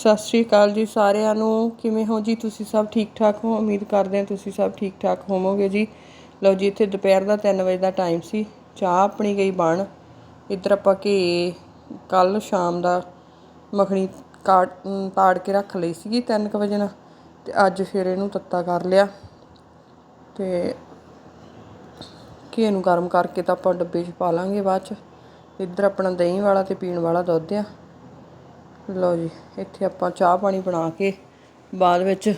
ਸਤਿ ਸ਼੍ਰੀ ਅਕਾਲ ਜੀ ਸਾਰਿਆਂ ਨੂੰ। ਕਿਵੇਂ ਹੋ ਜੀ? ਤੁਸੀਂ ਸਭ ਠੀਕ ਠਾਕ ਹੋ? ਉਮੀਦ ਕਰਦੇ ਹਾਂ ਤੁਸੀਂ ਸਭ ਠੀਕ ਠਾਕ ਹੋਵੋਗੇ ਜੀ। ਲਓ ਜੀ ਇੱਥੇ ਦੁਪਹਿਰ ਦਾ 3 ਵਜੇ ਦਾ ਟਾਈਮ ਸੀ। ਚਾਹ ਆਪਣੀ ਗਈ ਬਣ। ਇੱਧਰ ਆਪਾਂ ਘੇ ਕੱਲ ਸ਼ਾਮ ਦਾ ਮੱਖਣੀ ਕਾਟ ਅਮ, ਤਾੜ ਕੇ ਰੱਖ ਲਈ ਸੀਗੀ 3 ਵਜੇ ਨਾਲ ਤੇ ਅੱਜ ਫਿਰ ਇਹਨੂੰ ਤੱਤਾ ਕਰ ਲਿਆ। ਤੇ ਘੇ ਨੂੰ ਗਰਮ ਕਰਕੇ ਤਾਂ ਆਪਾਂ ਡੱਬੇ 'ਚ ਪਾ ਲਾਂਗੇ ਬਾਅਦ 'ਚ। ਇੱਧਰ ਆਪਣਾ ਦਹੀਂ ਵਾਲਾ ਤੇ ਪੀਣ ਵਾਲਾ ਦੁੱਧ ਆ। ਲਓ ਜੀ, ਇੱਥੇ ਆਪਾਂ ਚਾਹ ਪਾਣੀ ਬਣਾ ਕੇ ਬਾਅਦ ਵਿੱਚ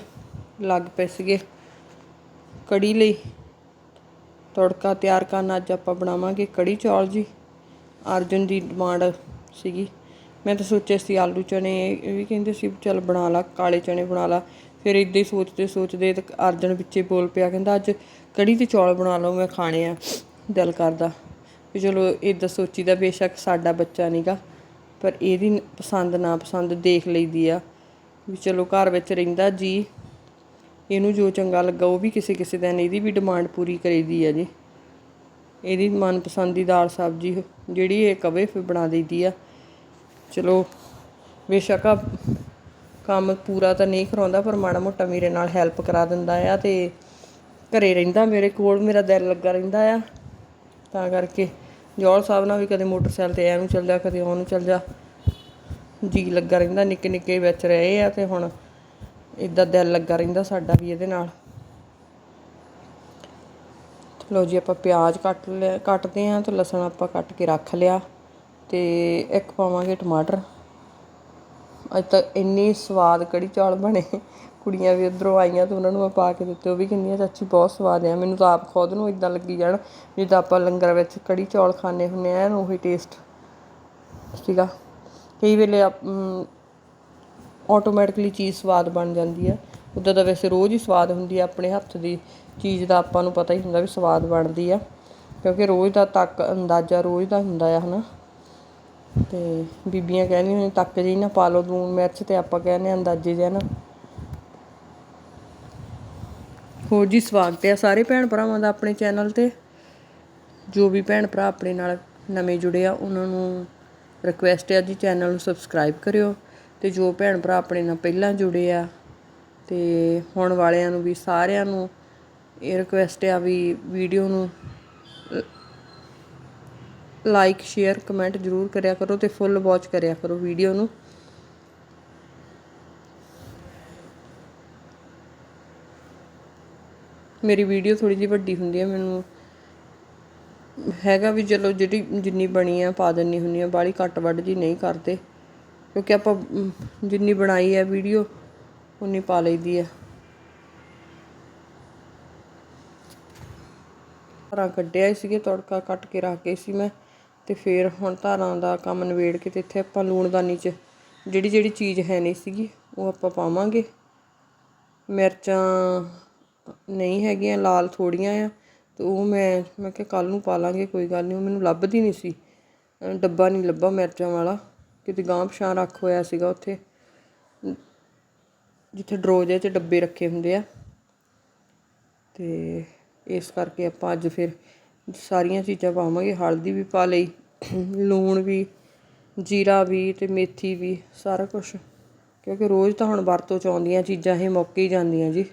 ਲੱਗ ਪਏ ਸੀਗੇ। ਕੜੀ ਲਈ ਤੜਕਾ ਤਿਆਰ ਕਰਨ ਅੱਜ ਆਪਾਂ ਬਣਾਵਾਂਗੇ ਕੜੀ ਚੌਲ ਜੀ। ਅਰਜਨ ਦੀ ਡਿਮਾਂਡ ਸੀਗੀ। ਮੈਂ ਤਾਂ ਸੋਚਿਆ ਸੀ ਆਲੂ ਚਣੇ ਇਹ ਵੀ ਕਹਿੰਦੇ ਸੀ ਚੱਲ ਬਣਾ ਲਾ, ਕਾਲੇ ਚਣੇ ਬਣਾ ਲਾ। ਫਿਰ ਇਦਾਂ ਹੀ ਸੋਚਦੇ ਸੋਚਦੇ ਤੇ ਅਰਜੁਨ ਵਿੱਚੇ ਬੋਲ ਪਿਆ, ਕਹਿੰਦਾ ਅੱਜ ਕੜੀ ਤੇ ਚੌਲ ਬਣਾ ਲਓ, ਮੈਂ ਖਾਣੇ ਆ ਦਿਲ ਕਰਦਾ। ਵੀ ਚਲੋ ਇਦਾਂ ਸੋਚੀਦਾ, ਬੇਸ਼ੱਕ ਸਾਡਾ ਬੱਚਾ ਨਹੀਂਗਾ ਪਰ ਇਹਦੀ ਪਸੰਦ ਨਾ ਪਸੰਦ ਦੇਖ ਲਈਦੀ ਆ ਵੀ ਚਲੋ ਘਰ ਵਿੱਚ ਰਹਿੰਦਾ ਜੀ। ਇਹਨੂੰ ਜੋ ਚੰਗਾ ਲੱਗਾ ਉਹ ਵੀ ਕਿਸੇ ਕਿਸੇ ਦਿਨ ਇਹਦੀ ਵੀ ਡਿਮਾਂਡ ਪੂਰੀ ਕਰੀਦੀ ਆ ਜੀ। ਇਹਦੀ ਮਨਪਸੰਦ ਦੀ ਦਾਲ ਸਬਜ਼ੀ ਜਿਹੜੀ ਇਹ ਕਵੇ ਫਿਰ ਬਣਾ ਦਈਦੀ ਆ। ਚਲੋ ਬੇਸ਼ੱਕ ਕੰਮ ਪੂਰਾ ਤਾਂ ਨਹੀਂ ਕਰਾਉਂਦਾ ਪਰ ਮਾੜਾ ਮੋਟਾ ਮੇਰੇ ਨਾਲ ਹੈਲਪ ਕਰਾ ਦਿੰਦਾ ਆ ਤੇ ਘਰੇ ਰਹਿੰਦਾ ਮੇਰੇ ਕੋਲ, ਮੇਰਾ ਦਿਲ ਲੱਗਾ ਰਹਿੰਦਾ ਆ। ਤਾਂ ਕਰਕੇ ਜੋਲ ਸਾਹਿਬ ਨਾਲ ਵੀ ਕਦੇ ਮੋਟਰਸਾਈਕਲ ਤੇ ਐਨੂੰ ਚੱਲ ਜਾ, ਕਦੇ ਉਹਨੂੰ ਚੱਲ ਜਾ। ਜੀ ਲੱਗਾ ਰਹਿੰਦਾ, ਨਿੱਕੇ ਨਿੱਕੇ ਵਿੱਚ ਰਹੇ ਆ ਤੇ ਹੁਣ ਇਦਾਂ ਦਿਲ ਲੱਗਾ ਰਹਿੰਦਾ ਸਾਡਾ ਵੀ ਇਹਦੇ ਨਾਲ। ਲੋ ਜੀ, ਆਪਾਂ ਪਿਆਜ਼ ਕੱਟ ਲਿਆ, ਕੱਟਦੇ ਆਂ ਤੇ ਲਸਣ ਆਪਾਂ ਕੱਟ ਕੇ ਰੱਖ ਲਿਆ ਤੇ ਇੱਕ ਪਾਵਾਂਗੇ ਟਮਾਟਰ। ਅੱਜ ਤੱਕ ਇੰਨੀ ਸਵਾਦ ਕੜੀ ਚੌਲ ਬਣੇ। ਕੁੜੀਆਂ ਵੀ ਉੱਧਰੋਂ ਆਈਆਂ ਤੇ ਉਹਨਾਂ ਨੂੰ ਮੈਂ ਪਾ ਕੇ ਦਿੱਤੇ, ਉਹ ਵੀ ਕਹਿੰਦੀਆਂ, ਚਾਚੀ ਬਹੁਤ ਸਵਾਦ ਆ, ਮੈਨੂੰ ਤਾਂ ਆਪ ਖੁਦ ਨੂੰ ਇੱਦਾਂ ਲੱਗੀ ਜਾਣ, ਜਿੱਦਾਂ ਆਪਾਂ ਲੰਗਰ ਵਿੱਚ ਕੜੀ ਚੌਲ ਖਾਣੇ ਹੁੰਨੇ ਆ ਉਹੀ ਟੇਸਟ ਸੀਗਾ। ਕਈ ਵੇਲੇ ਆਟੋਮੈਟਿਕਲੀ ਚੀਜ਼ ਸਵਾਦ ਬਣ ਜਾਂਦੀ ਆ। ਉਦਾਂ ਤਾਂ ਵੈਸੇ ਰੋਜ਼ ਹੀ ਸਵਾਦ ਹੁੰਦੀ ਆ, ਆਪਣੇ ਹੱਥ ਦੀ ਚੀਜ਼ ਦਾ ਆਪਾਂ ਨੂੰ ਪਤਾ ਹੀ ਹੁੰਦਾ ਵੀ ਸਵਾਦ ਬਣਦੀ ਆ, ਕਿਉਂਕਿ ਰੋਜ਼ ਦਾ ਤੱਕ ਅੰਦਾਜ਼ਾ ਰੋਜ਼ ਦਾ ਹੁੰਦਾ ਆ, ਹਨਾ? ਤੇ ਬੀਬੀਆਂ ਕਹਿੰਦੀਆਂ ਨੇ, ਤੱਕ ਜਿਹੀ ਨਾ ਪਾ ਲਓ, ਲੂਣ ਮਿਰਚ ਤੇ ਆਪਾਂ ਕਹਿੰਦੇ ਆ ਅੰਦਾਜ਼ੇ ਜਿਹਾ ਨਾ। ਹੋਰ ਜੀ ਸਵਾਗਤ ਹੈ ਸਾਰੇ ਭੈਣ ਭਰਾਵਾਂ ਦਾ ਆਪਣੇ ਚੈਨਲ ਤੇ। ਜੋ ਵੀ ਭੈਣ ਭਰਾ ਆਪਣੇ ਨਾਲ ਨਵੇਂ ਜੁੜੇ ਆ, ਉਹਨਾਂ ਨੂੰ ਰਿਕੁਐਸਟ ਹੈ ਜੀ ਚੈਨਲ ਨੂੰ ਸਬਸਕ੍ਰਾਈਬ ਕਰਿਓ ਤੇ ਜੋ ਭੈਣ ਭਰਾ ਆਪਣੇ ਨਾਲ ਪਹਿਲਾਂ ਜੁੜੇ ਆ ਤੇ ਹੁਣ ਵਾਲਿਆਂ ਨੂੰ ਵੀ ਸਾਰਿਆਂ ਨੂੰ ਇਹ ਰਿਕੁਐਸਟ ਆ ਵੀ ਵੀਡੀਓ ਨੂੰ ਲਾਈਕ ਸ਼ੇਅਰ ਕਮੈਂਟ ਜਰੂਰ ਕਰਿਆ ਕਰੋ ਤੇ ਫੁੱਲ ਵਾਚ ਕਰਿਆ ਕਰੋ ਵੀਡੀਓ ਨੂੰ। ਮੇਰੀ ਵੀਡੀਓ ਥੋੜੀ ਜਿਹੀ ਵੱਡੀ ਹੁੰਦੀ ਹੈ, ਮੈਨੂੰ ਹੈਗਾ ਵੀ ਚਲੋ ਜਿਹੜੀ ਜਿੰਨੀ ਬਣੀ ਆ ਪਾ ਦਿੰਨੀ ਹੁੰਨੀ ਆ, ਬਾਹਲੀ ਘੱਟ ਵੱਢ ਜੀ ਨਹੀਂ ਕਰਦੇ, ਕਿਉਂਕਿ ਆਪਾਂ ਜਿੰਨੀ ਬਣਾਈ ਹੈ ਵੀਡੀਓ ਉਨੀ ਪਾ ਲਈਦੀ ਹੈ ਧਾਰਾਂ ਕੱਢਿਆ ਸੀਗੇ, ਤੜਕਾ ਕੱਟ ਕੇ ਰੱਖ ਗਈ ਸੀ ਮੈਂ, ਤੇ ਫਿਰ ਹੁਣ ਧਾਰਾਂ ਦਾ ਕੰਮ ਨਵੇੜ ਕੇ ਤੇ ਇੱਥੇ ਆਪਾਂ ਲੂਣਦਾਨੀ 'ਚ ਜਿਹੜੀ ਜਿਹੜੀ ਚੀਜ਼ ਹੈ ਨਹੀਂ ਸੀਗੀ, ਉਹ ਆਪਾਂ ਪਾਵਾਂਗੇ। ਮਿਰਚਾਂ ਨਹੀਂ ਹੈਗੀਆਂ, ਲਾਲ ਥੋੜ੍ਹੀਆਂ ਆ ਅਤੇ ਉਹ ਮੈਂ ਮੈਂ ਕਿਹਾ ਕੱਲ੍ਹ ਨੂੰ ਪਾ ਲਵਾਂਗੇ ਕੋਈ ਗੱਲ ਨਹੀਂ, ਉਹ ਮੈਨੂੰ ਲੱਭਦੀ ਨਹੀਂ ਸੀ। ਡੱਬਾ ਨਹੀਂ ਲੱਭਾ ਮਿਰਚਾਂ ਵਾਲਾ, ਕਿਤੇ ਗਾਂਹ ਪਛਾਂ ਰੱਖ ਹੋਇਆ ਸੀਗਾ ਉੱਥੇ। ਜਿੱਥੇ ਡਰੋਜੇ 'ਚ ਡੱਬੇ ਰੱਖੇ ਹੁੰਦੇ ਆ। ਤੇ ਇਸ ਕਰਕੇ ਆਪਾਂ ਅੱਜ ਫਿਰ ਸਾਰੀਆਂ ਚੀਜ਼ਾਂ ਪਾਵਾਂਗੇ, ਹਲਦੀ ਵੀ ਪਾ ਲਈ, ਲੂਣ ਵੀ, ਜੀਰਾ ਵੀ ਤੇ ਮੇਥੀ ਵੀ, ਸਾਰਾ ਕੁਝ ਕਿਉਂਕਿ ਰੋਜ਼ ਤਾਂ ਹੁਣ ਵਰਤੋਂ ਚ ਆਉਂਦੀਆਂ ਚੀਜ਼ਾਂ, ਇਹ ਮੁੱਕ ਹੀ ਜਾਂਦੀਆਂ ਜੀ।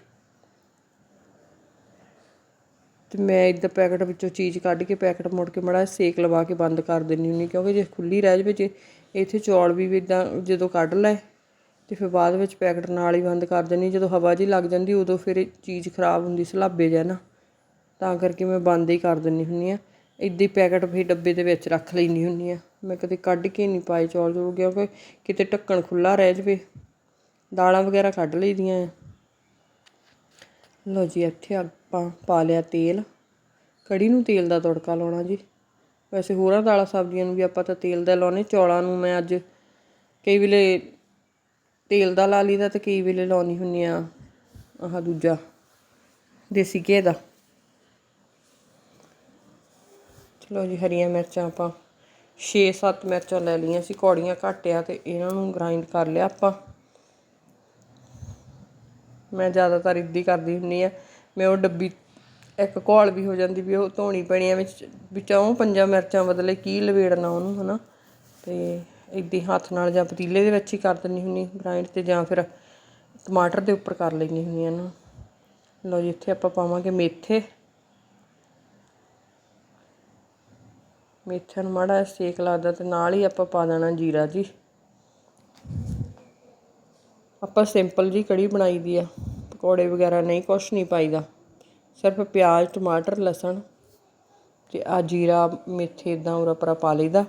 ਅਤੇ ਮੈਂ ਇੱਦਾਂ ਪੈਕਟ ਵਿੱਚੋਂ ਚੀਜ਼ ਕੱਢ ਕੇ ਪੈਕਟ ਮੁੜ ਕੇ ਮਾੜਾ ਸੇਕ ਲਵਾ ਕੇ ਬੰਦ ਕਰ ਦਿੰਦੀ ਹੁੰਦੀ, ਕਿਉਂਕਿ ਜੇ ਖੁੱਲੀ ਰਹਿ ਜਾਵੇ, ਜੇ ਇੱਥੇ ਚੌਲ ਵੀ ਇਦਾਂ ਜਦੋਂ ਕੱਢ ਲੈ, ਤੇ ਫਿਰ ਬਾਅਦ ਵਿੱਚ ਪੈਕਟ ਨਾਲ ਹੀ ਬੰਦ ਕਰ ਦਿੰਦੀ, ਜਦੋਂ ਹਵਾ ਜੀ ਲੱਗ ਜਾਂਦੀ, ਉਦੋਂ ਫਿਰ ਚੀਜ਼ ਖਰਾਬ ਹੁੰਦੀ ਸਲਾਬੇ ਜਿਹਾ ਨਾ, ਤਾਂ ਕਰਕੇ ਮੈਂ ਬੰਦ ਹੀ ਕਰ ਦਿੰਦੀ ਹੁੰਦੀ ਆ ਇੱਦਾਂ ਹੀ ਪੈਕਟ ਫਿਰ ਡੱਬੇ ਦੇ ਵਿੱਚ ਰੱਖ ਲੈਂਦੀ ਹੁੰਦੀ ਆ ਮੈਂ ਕਦੇ ਕੱਢ ਕੇ ਨਹੀਂ ਪਾਏ ਚੌਲ ਚੌਲ ਕਿਉਂਕਿ ਕਿਤੇ ਢੱਕਣ ਖੁੱਲਾ ਰਹਿ ਜਵੇ, ਦਾਲਾਂ ਵਗੈਰਾ ਕੱਢ ਲਈਦੀਆਂ ਆ। ਲਓ ਜੀ, ਇੱਥੇ ਆਪਾਂ ਪਾ ਲਿਆ ਤੇਲ। ਕੜੀ ਨੂੰ ਤੇਲ ਦਾ ਤੜਕਾ ਲਾਉਣਾ ਜੀ। ਵੈਸੇ ਹੋਰਾਂ ਦਾਲਾਂ ਸਬਜ਼ੀਆਂ ਨੂੰ ਵੀ ਆਪਾਂ ਤਾਂ ਤੇਲ ਦਾ ਲਾਉਨੇ ਚੌਲਾਂ ਨੂੰ ਮੈਂ ਅੱਜ ਕਈ ਵੇਲੇ ਤੇਲ ਦਾ ਲਾ ਲਈਦਾ ਤੇ ਕਈ ਵੇਲੇ ਲਾਉਣੀ ਹੁੰਨੀ ਆ ਆਹ ਦੂਜਾ ਦੇਸੀ ਘੇ ਦਾ। ਚਲੋ ਜੀ, ਹਰੀਆਂ ਮਿਰਚਾਂ ਆਪਾਂ 6-7 ਮਿਰਚਾਂ ਲੈ ਲਈਆਂ ਸੀ। ਕੌੜੀਆਂ ਘੱਟ ਆ ਤੇ ਇਹਨਾਂ ਨੂੰ ਗ੍ਰਾਈਂਡ ਕਰ ਲਿਆ ਆਪਾਂ। ਮੈਂ ਜ਼ਿਆਦਾਤਰ ਇੱਦੀ ਕਰਦੀ ਹੁੰਨੀ ਆ। ਮੈਂ ਉਹ ਡੱਬੀ, ਇੱਕ ਘੋਲ ਵੀ ਹੋ ਜਾਂਦੀ ਵੀ ਉਹ ਧੋਣੀ ਪੈਣੀ ਆ ਵਿੱਚ, ਵਿੱਚੋਂ ਪੰਜਾਂ ਮਿਰਚਾਂ ਬਦਲੇ ਕੀ ਲਵੇੜਨਾ ਉਹਨੂੰ, ਹਨਾ? ਤੇ ਇੱਦਾਂ ਹੱਥ ਨਾਲ ਜਾਂ ਪਤੀਲੇ ਦੇ ਵਿੱਚ ਹੀ ਕਰ ਦਿੰਦੀ ਹੁੰਦੀ ਗ੍ਰਾਈਂਡ ਤੇ ਜਾਂ ਫਿਰ ਟਮਾਟਰ ਦੇ ਉੱਪਰ ਕਰ ਲੈਂਦੀ ਹੁੰਦੀ ਹਾਂ ਇਹਨੂੰ ਲਓ ਜੀ, ਇੱਥੇ ਆਪਾਂ ਪਾਵਾਂਗੇ ਮੇਥੇ। ਮੇਥੇ ਨੂੰ ਮਾੜਾ ਸੇਕ ਲੱਗਦਾ ਤੇ ਨਾਲ ਹੀ ਆਪਾਂ ਪਾ ਦੇਣਾ ਜੀਰਾ ਜੀ। ਆਪਾਂ ਸਿੰਪਲ ਜੀ ਕੜੀ ਬਣਾਈ ਦੀ ਆ। ਪਕੌੜੇ ਵਗੈਰਾ ਨਹੀਂ, ਕੁਛ ਨਹੀਂ ਪਾਈਦਾ। ਸਿਰਫ ਪਿਆਜ਼, ਟਮਾਟਰ, ਲਸਣ ਅਤੇ ਆ ਜੀਰਾ, ਮੇਥੇ ਇਦਾਂ ਉਰਾ ਪਰਾ ਪਾ ਲਈਦਾ।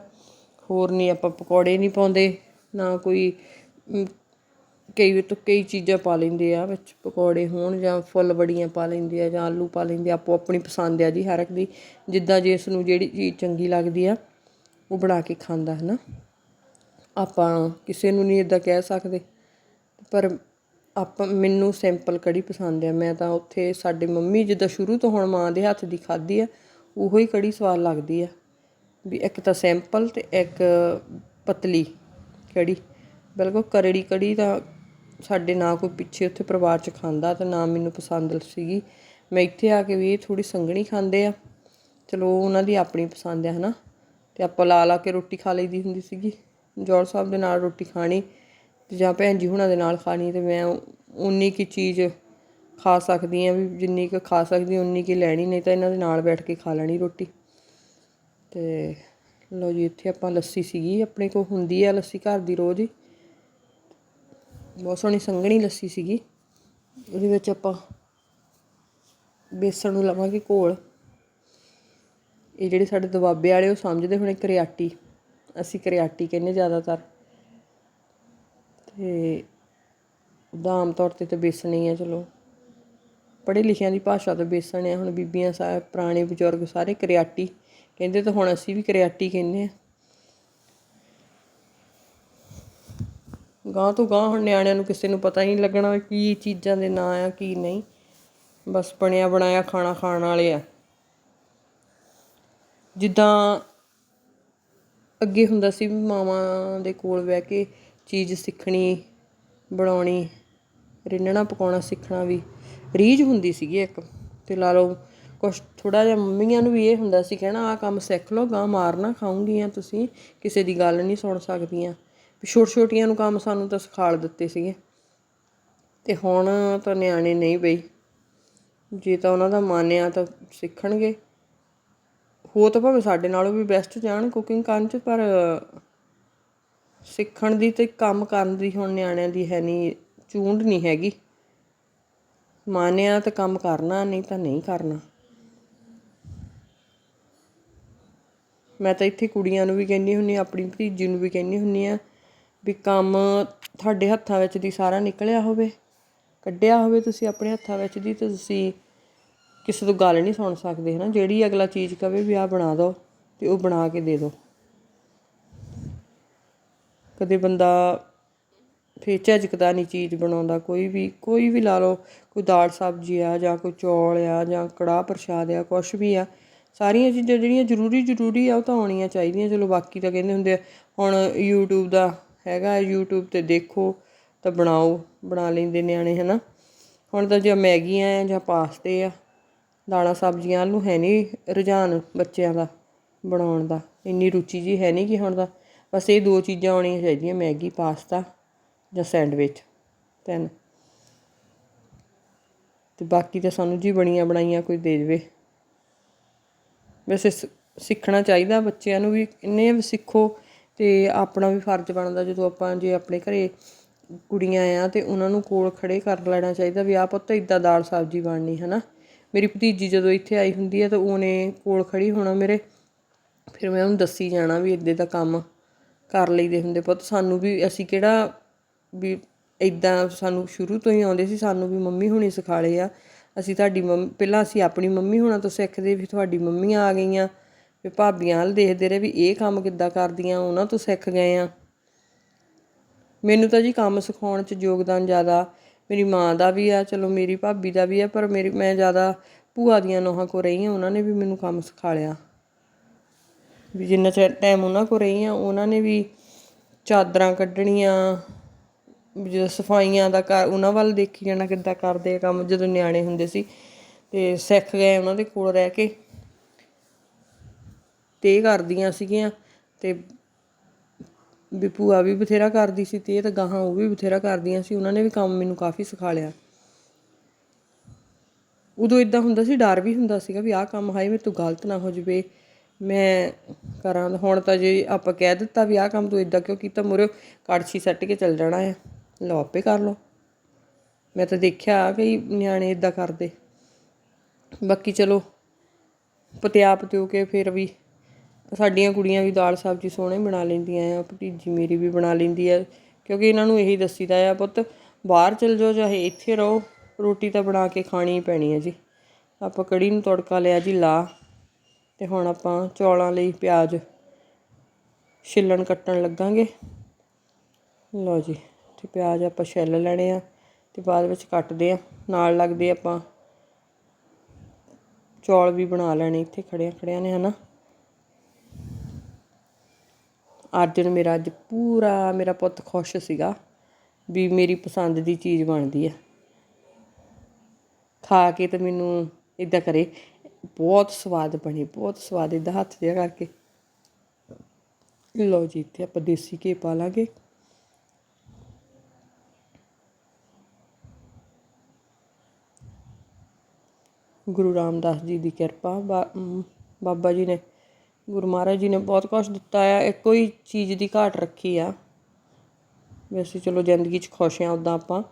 ਹੋਰ ਨਹੀਂ ਆਪਾਂ ਪਕੌੜੇ ਨਹੀਂ ਪਾਉਂਦੇ, ਨਾ ਕੋਈ ਕਈ ਤੋਂ ਕਈ ਚੀਜ਼ਾਂ ਪਾ ਲੈਂਦੇ ਆ ਵਿੱਚ, ਪਕੌੜੇ ਹੋਣ ਜਾਂ ਫੁੱਲ ਬੜੀਆਂ ਪਾ ਲੈਂਦੇ ਆ ਜਾਂ ਆਲੂ ਪਾ ਲੈਂਦੇ ਆ, ਆਪੋ ਆਪਣੀ ਪਸੰਦ ਆ ਜੀ ਹਰ ਇੱਕ ਦੀ। ਜਿੱਦਾਂ ਜਿਸ ਨੂੰ ਜਿਹੜੀ ਚੀਜ਼ ਚੰਗੀ ਲੱਗਦੀ ਆ, ਉਹ ਬਣਾ ਕੇ ਖਾਂਦਾ ਹੈ ਨਾ ਆਪਾਂ ਕਿਸੇ ਨੂੰ ਨਹੀਂ ਇਦਾਂ ਕਹਿ ਸਕਦੇ, ਪਰ ਆਪਾਂ, ਮੈਨੂੰ ਸਿੰਪਲ ਕੜੀ ਪਸੰਦ ਆ। ਮੈਂ ਤਾਂ ਉੱਥੇ ਸਾਡੇ ਮੰਮੀ ਜਿੱਦਾਂ ਸ਼ੁਰੂ ਤੋਂ ਹੁਣ ਮਾਂ ਦੇ ਹੱਥ ਦੀ ਖਾਧੀ ਆ, ਉਹੋ ਹੀ ਕੜੀ ਸਵਾਦ ਲੱਗਦੀ ਆ। ਵੀ ਇੱਕ ਤਾਂ ਸਿੰਪਲ ਤੇ ਇੱਕ ਪਤਲੀ ਕੜੀ। ਬਿਲਕੁਲ ਕਰੜੀ ਕੜੀ ਤਾਂ ਸਾਡੇ ਨਾ ਕੋਈ ਪਿੱਛੇ ਉੱਥੇ ਪਰਿਵਾਰ ਚ ਖਾਂਦਾ ਤੇ ਨਾ ਮੈਨੂੰ ਪਸੰਦ ਸੀਗੀ। ਮੈਂ ਇੱਥੇ ਆ ਕੇ ਵੀ ਇਹ ਥੋੜੀ ਸੰਘਣੀ ਖਾਂਦੇ ਆ। ਚਲੋ, ਉਹਨਾਂ ਦੀ ਆਪਣੀ ਪਸੰਦ ਆ, ਹਨਾ। ਤੇ ਆਪਾਂ ਲਾ ਲਾ ਕੇ ਰੋਟੀ ਖਾ ਲਈਦੀ ਹੁੰਦੀ ਸੀਗੀ। ਜੋੜ ਸਾਹਿਬ ਦੇ ਨਾਲ ਰੋਟੀ ਖਾਣੀ। ਅਤੇ ਜਾਂ ਭੈਣ ਜੀ ਹੁਣਾਂ ਦੇ ਨਾਲ ਖਾਣੀ ਤੇ ਮੈਂ ਉਨੀ ਕੁ ਚੀਜ਼ ਖਾ ਸਕਦੀ ਹਾਂ ਵੀ ਜਿੰਨੀ ਕੁ ਖਾ ਸਕਦੀ, ਉਨੀ ਕੁ ਲੈਣੀ, ਨਹੀਂ ਤਾਂ ਇਹਨਾਂ ਦੇ ਨਾਲ ਬੈਠ ਕੇ ਖਾ ਲੈਣੀ ਰੋਟੀ। ਅਤੇ ਲਓ ਜੀ, ਇੱਥੇ ਆਪਾਂ ਲੱਸੀ ਸੀਗੀ ਆਪਣੇ ਕੋਲ, ਹੁੰਦੀ ਆ ਲੱਸੀ ਘਰ ਦੀ ਰੋਜ਼ ਹੀ। ਬਹੁਤ ਸੋਹਣੀ ਸੰਘਣੀ ਲੱਸੀ ਸੀਗੀ। ਉਹਦੇ ਵਿੱਚ ਆਪਾਂ ਬੇਸਣ ਨੂੰ ਲਵਾਂਗੇ ਘੋਲ। ਇਹ ਜਿਹੜੇ ਸਾਡੇ ਦਬਾਬੇ ਵਾਲੇ ਉਹ ਸਮਝਦੇ ਹੋਣੇ ਕਰਿਆਟੀ। ਅਸੀਂ ਕਰਿਆਟੀ ਕਹਿੰਦੇ ਜ਼ਿਆਦਾਤਰ। ਤੇ ਉਹਦਾ ਆਮ ਤੌਰ ਤੇ ਤਾਂ ਬੇਸਣ ਹੀ ਆ, ਚਲੋ। ਪੜ੍ਹੇ ਲਿਖਿਆਂ ਦੀ ਭਾਸ਼ਾ ਤਾਂ ਬੇਸਣ ਆ। ਹੁਣ ਬੀਬੀਆਂ ਸਾ, ਪੁਰਾਣੇ ਬਜ਼ੁਰਗ ਸਾਰੇ ਕਰਿਆਟੀ। ਕਹਿੰਦੇ ਤਾਂ ਹੁਣ ਅਸੀਂ ਵੀ ਕਰਿਆਟੀ ਕਹਿੰਦੇ ਹਾਂ ਗਾਂ ਤੋਂ ਗਾਂ ਹੁਣ ਨਿਆਣਿਆਂ ਨੂੰ ਕਿਸੇ ਨੂੰ ਪਤਾ ਹੀ ਨਹੀਂ ਲੱਗਣਾ ਕੀ ਚੀਜ਼ਾਂ ਦੇ ਨਾਂ ਆ, ਕੀ ਨਹੀਂ। ਬਸ ਬਣਿਆ ਬਣਾਇਆ ਖਾਣਾ ਖਾਣ ਵਾਲੇ ਆ। ਜਿੱਦਾਂ ਅੱਗੇ ਹੁੰਦਾ ਸੀ ਮਾਵਾਂ ਦੇ ਕੋਲ ਬਹਿ ਕੇ ਚੀਜ਼ ਸਿੱਖਣੀ, ਬਣਾਉਣੀ, ਰਿੰਨਣਾ, ਪਕਾਉਣਾ, ਸਿੱਖਣਾ ਵੀ ਰੀਝ ਹੁੰਦੀ ਸੀਗੀ ਇੱਕ। ਤੇ ਲਾ ਲਓ, ਕੁਛ ਥੋੜਾ ਜਿਹਾ ਮੰਮੀਆਂ ਨੂੰ ਵੀ ਇਹ ਹੁੰਦਾ ਸੀ, ਕਹਿਣਾ, ਆਹ ਕੰਮ ਸਿੱਖ ਲਓ ਗਾਂ ਮਾਰਨਾ ਖਾਉਂਗੀਆਂ ਤੁਸੀਂ, ਕਿਸੇ ਦੀ ਗੱਲ ਨਹੀਂ ਸੁਣ ਸਕਦੀਆਂ। ਵੀ ਛੋਟ ਛੋਟੀਆਂ ਨੂੰ ਕੰਮ ਸਾਨੂੰ ਤਾਂ ਸਿਖਾਲ ਦਿੱਤੇ ਸੀਗੇ। ਤੇ ਹੁਣ ਤਾਂ ਨਿਆਣੇ ਨਹੀਂ ਬਈ। ਜੇ ਤਾਂ ਉਹਨਾਂ ਦਾ ਮਨ ਆ ਤਾਂ ਸਿੱਖਣਗੇ। ਹੋ ਤਾਂ ਭਾਵੇਂ ਸਾਡੇ ਨਾਲੋਂ ਵੀ ਬੈਸਟ ਜਾਣ ਕੁਕਿੰਗ ਕਰਨ ਚ, ਪਰ ਸਿੱਖਣ ਦੀ ਤੇ ਕੰਮ ਕਰਨ ਦੀ ਹੁਣ ਨਿਆਣਿਆਂ ਦੀ ਹੈ ਨਹੀਂ ਚੂੰਡ ਨਹੀਂ ਹੈਗੀ। ਮਾਨਿਆ ਤਾਂ ਕੰਮ ਕਰਨਾ ਨਹੀਂ ਤਾਂ ਨਹੀਂ ਕਰਨਾ। ਮੈਂ ਤਾਂ ਇੱਥੇ ਕੁੜੀਆਂ ਨੂੰ ਵੀ ਕਹਿੰਦੀ ਹੁੰਨੀ ਆਂ, ਆਪਣੀ ਭਤੀਜੀ ਨੂੰ ਵੀ ਕਹਿੰਦੀ ਹੁੰਨੀ ਆ ਵੀ ਕੰਮ ਤੁਹਾਡੇ ਹੱਥਾਂ ਵਿੱਚ ਦੀ ਸਾਰਾ ਨਿਕਲਿਆ ਹੋਵੇ। ਕੱਢਿਆ ਹੋਵੇ ਤੁਸੀਂ ਆਪਣੇ ਹੱਥਾਂ ਵਿੱਚ ਦੀ ਤੇ ਤੁਸੀਂ ਕਿਸੇ ਤੋਂ ਗੱਲ ਨਹੀਂ ਸੁਣ ਸਕਦੇ ਹਨਾ? ਜਿਹੜੀ ਅਗਲਾ ਚੀਜ਼ ਕਵੇ ਵੀ ਆ ਬਣਾ ਦਿਓ ਤੇ ਉਹ ਬਣਾ ਕੇ ਦੇ ਦਿਓ। ਕਦੇ ਬੰਦਾ ਫਿਰ ਝਿਜਕਦਾ ਨਹੀਂ ਚੀਜ਼ ਬਣਾਉਂਦਾ, ਕੋਈ ਵੀ ਕੋਈ ਵੀ ਲਾ ਲਓ, ਕੋਈ ਦਾਲ ਸਬਜ਼ੀ ਆ ਜਾਂ ਕੋਈ ਚੌਲ ਆ ਜਾਂ ਕੜਾਹ ਪ੍ਰਸ਼ਾਦ ਆ, ਕੁਛ ਵੀ ਆ, ਸਾਰੀਆਂ ਚੀਜ਼ਾਂ ਜਿਹੜੀਆਂ ਜ਼ਰੂਰੀ ਜ਼ਰੂਰੀ ਆ ਉਹ ਤਾਂ ਆਉਣੀਆਂ ਚਾਹੀਦੀਆਂ। ਚਲੋ ਬਾਕੀ ਤਾਂ ਕਹਿੰਦੇ ਹੁੰਦੇ ਆ, ਹੁਣ YouTube ਦਾ ਹੈਗਾ YouTube ਤੇ ਦੇਖੋ ਤਾਂ ਬਣਾਓ, ਬਣਾ ਲੈਂਦੇ ਨਿਆਣੇ, ਹਨਾ। ਹੁਣ ਤਾਂ ਜਾਂ ਮੈਗੀਆਂ ਆ ਜਾਂ ਪਾਸਤੇ ਆ, ਦਾਲਾਂ ਸਬਜ਼ੀਆਂ ਨੂੰ ਹੈ ਨਹੀਂ ਰੁਝਾਨ ਬੱਚਿਆਂ ਦਾ ਬਣਾਉਣ ਦਾ, ਇੰਨੀ ਰੁਚੀ ਜੀ ਹੈ ਨਹੀਂ ਕਿ ਹੁਣ ਦਾ। ਬਸ ਇਹ ਦੋ ਚੀਜ਼ਾਂ ਆਉਣੀਆਂ ਚਾਹੀਦੀਆਂ, ਮੈਗੀ, ਪਾਸਤਾ ਜਾਂ ਸੈਂਡਵਿਚ, ਤਿੰਨ। ਤੇ ਬਾਕੀ ਤਾਂ ਸਾਨੂੰ ਜੀ ਬਣੀਆਂ ਬਣਾਈਆਂ ਕੋਈ ਦੇ ਦੇਵੇ। ਵੈਸੇ ਸ- ਸਿੱਖਣਾ ਚਾਹੀਦਾ ਬੱਚਿਆਂ ਨੂੰ ਵੀ, ਇੰਨੇ ਵੀ ਸਿੱਖੋ ਤੇ ਆਪਣਾ ਵੀ ਫਰਜ਼ ਬਣਦਾ ਜਦੋਂ ਆਪਾਂ ਜੇ ਆਪਣੇ ਘਰੇ ਕੁੜੀਆਂ ਆ ਤੇ ਉਹਨਾਂ ਨੂੰ ਕੋਲ ਖੜੇ ਕਰ ਲੈਣਾ ਚਾਹੀਦਾ ਵੀ ਆਹ ਪੁੱਤ ਇਦਾਂ ਦਾਲ ਸਬਜ਼ੀ ਬਣਨੀ, ਹਨਾ। ਮੇਰੀ ਭਤੀਜੀ ਜਦੋਂ ਇੱਥੇ ਆਈ ਹੁੰਦੀ ਹੈ ਤਾਂ ਉਹਨੇ ਕੋਲ ਖੜੀ ਹੋਣਾ ਮੇਰੇ, ਫਿਰ ਮੈਂ ਉਹਨੂੰ ਦੱਸੀ ਜਾਣਾ ਵੀ ਇੱਦੇ ਦਾ ਕੰਮ ਕਰ ਲਈਦੇ ਹੁੰਦੇ ਪੁੱਤ। ਸਾਨੂੰ ਵੀ ਅਸੀਂ ਕਿਹੜਾ ਵੀ ਇਦਾਂ ਸਾਨੂੰ ਸ਼ੁਰੂ ਤੋਂ ਹੀ ਆਉਂਦੇ ਸੀ, ਸਾਨੂੰ ਵੀ ਮੰਮੀ ਹੁਣੀ ਸਿਖਾਲੇ ਆ। ਅਸੀਂ ਤੁਹਾਡੀ ਮੰਮੀ, ਪਹਿਲਾਂ ਅਸੀਂ ਆਪਣੀ ਮੰਮੀ ਹੁਣਾਂ ਤੋਂ ਸਿੱਖਦੇ ਵੀ ਤੁਹਾਡੀ ਮੰਮੀਆਂ ਆ ਗਈਆਂ। ਵੀ ਭਾਬੀਆਂ ਵੱਲ ਦੇਖਦੇ ਰਹੇ ਵੀ ਇਹ ਕੰਮ ਕਿੱਦਾਂ ਕਰਦੀਆਂ, ਉਹਨਾਂ ਤੋਂ ਸਿੱਖ ਗਏ ਆ। ਮੈਨੂੰ ਤਾਂ ਜੀ ਕੰਮ ਸਿਖਾਉਣ 'ਚ ਯੋਗਦਾਨ ਜ਼ਿਆਦਾ, ਮੇਰੀ ਮਾਂ ਦਾ ਵੀ ਆ, ਚਲੋ ਮੇਰੀ ਭਾਬੀ ਦਾ ਵੀ ਆ, ਪਰ ਮੇਰੀ, ਮੈਂ ਜ਼ਿਆਦਾ ਭੂਆ ਦੀਆਂ ਨੋਹਾਂ ਕੋ ਰਹੀ ਆ ਉਹਨਾਂ ਨੇ ਵੀ ਮੈਨੂੰ ਕੰਮ ਸਿਖਾ ਲਿਆ। ਵੀ ਜਿੰਨਾ ਚਿਰ ਟਾਈਮ ਉਹਨਾਂ ਕੋਲ ਰਹੀਆਂ ਉਹਨਾਂ ਨੇ ਵੀ ਚਾਦਰਾਂ ਕੱਢਣੀਆਂ, ਵੀ ਜਦੋਂ ਸਫਾਈਆਂ ਦਾ ਕਰ ਉਹਨਾਂ ਵੱਲ ਦੇਖੀ ਜਾਣਾ ਕਿੱਦਾਂ ਕਰਦੇ ਆ ਕੰਮ, ਜਦੋਂ ਨਿਆਣੇ ਹੁੰਦੇ ਸੀ ਤੇ ਸਿੱਖ ਗਏ ਉਹਨਾਂ ਦੇ ਕੋਲ ਰਹਿ ਕੇ। ਤੇ ਇਹ ਕਰਦੀਆਂ ਸੀਗੀਆਂ ਤੇ ਵੀ ਭੂਆ ਵੀ ਬਥੇਰਾ ਕਰਦੀ ਸੀ ਤੇ ਇਹ ਤਾਂ ਗਾਹਾਂ ਉਹ ਵੀ ਬਥੇਰਾ ਕਰਦੀਆਂ ਸੀ, ਉਹਨਾਂ ਨੇ ਵੀ ਕੰਮ ਮੈਨੂੰ ਕਾਫੀ ਸਿਖਾ ਲਿਆ। ਉਦੋਂ ਇਦਾਂ ਹੁੰਦਾ ਸੀ, ਡਰ ਵੀ ਹੁੰਦਾ ਸੀਗਾ ਵੀ ਆਹ ਕੰਮ ਹਾਏ ਮੇਰੇ ਤੋਂ ਗਲਤ ਨਾ ਹੋ ਜਵੇ ਮੈਂ ਕਰਾਂ, ਹੁਣ ਤਾਂ ਜੇ ਆਪਾਂ ਕਹਿ ਦਿੱਤਾ ਵੀ ਆਹ ਕੰਮ ਤੂੰ ਇਦਾਂ ਕਿਉਂ ਕੀਤਾ ਮੁਰੇ ਕੜਛੀ ਸੱਟ ਕੇ ਚੱਲ ਜਾਣਾ ਹੈ ਲਓ ਆਪੇ ਕਰ ਲਓ। ਮੈਂ ਤਾਂ ਦੇਖਿਆ ਕਈ ਨਿਆਣੇ ਇਦਾਂ ਕਰਦੇ। ਬਾਕੀ ਚਲੋ, ਪਤਿਆ ਪਤਿਓ ਕੇ ਫਿਰ ਵੀ ਸਾਡੀਆਂ ਕੁੜੀਆਂ ਵੀ ਦਾਲ ਸਬਜ਼ੀ ਸੋਹਣੇ ਬਣਾ ਲੈਂਦੀਆਂ ਆ, ਭਤੀਜੀ ਮੇਰੀ ਵੀ ਬਣਾ ਲੈਂਦੀ ਆ, ਕਿਉਂਕਿ ਇਹਨਾਂ ਨੂੰ ਇਹੀ ਦੱਸੀਦਾ ਆ, ਪੁੱਤ ਬਾਹਰ ਚਲ ਜਾਓ, ਚਾਹੇ ਇੱਥੇ ਰਹੋ, ਰੋਟੀ ਤਾਂ ਬਣਾ ਕੇ ਖਾਣੀ ਪੈਣੀ ਹੈ ਜੀ। ਆਪਾਂ ਕੜੀ ਨੂੰ ਤੜਕਾ ਲਿਆ ਜੀ, ਲਾ। ਤੇ ਹੁਣ ਆਪਾਂ ਚੌਲਾਂ ਲਈ ਪਿਆਜ਼ ਛਿੱਲਣ ਕੱਟਣ ਲੱਗਾਂਗੇ। ਲਓ ਜੀ, ਤੇ ਪਿਆਜ਼ ਆਪਾਂ ਛਿੱਲ ਲੈਣੇ ਆ ਤੇ ਬਾਅਦ ਵਿੱਚ ਕੱਟਦੇ ਆ। ਨਾਲ ਲੱਗਦੇ ਆਪਾਂ ਚੌਲ ਵੀ ਬਣਾ ਲੈਣੇ ਇੱਥੇ ਖੜਿਆ ਖੜਿਆਂ ਨੇ, ਹਨਾ। ਨੂੰ ਮੇਰਾ, ਅੱਜ ਪੂਰਾ ਮੇਰਾ ਪੁੱਤ ਖੁਸ਼ ਸੀਗਾ ਵੀ ਮੇਰੀ ਪਸੰਦ ਦੀ ਚੀਜ਼ ਬਣਦੀ ਆ। ਖਾ ਕੇ ਤੇ ਮੈਨੂੰ ਇਦਾਂ ਕਰੇ ਬਹੁਤ ਸਵਾਦ ਬਣੀ, ਬਹੁਤ ਸਵਾਦ ਇਦਾਂ ਹੱਥ ਜਿਹਾ ਕਰਕੇ। ਲਓ ਜੀ, ਇੱਥੇ ਆਪਾਂ ਦੇਸੀ ਘੇ ਪਾ ਲਾਂਗੇ। ਗੁਰੂ ਰਾਮਦਾਸ ਜੀ ਦੀ ਕਿਰਪਾ ਬਾਬਾ ਜੀ ਨੇ, ਗੁਰੂ ਮਹਾਰਾਜ ਜੀ ਨੇ ਬਹੁਤ ਕੁਝ ਦਿੱਤਾ ਆ, ਇੱਕੋ ਹੀ ਚੀਜ਼ ਦੀ ਘਾਟ ਰੱਖੀ ਆ। ਵੈਸੇ ਚਲੋ ਜ਼ਿੰਦਗੀ 'ਚ ਖੁਸ਼ ਆ ਉਦਾਂ ਆਪਾਂ,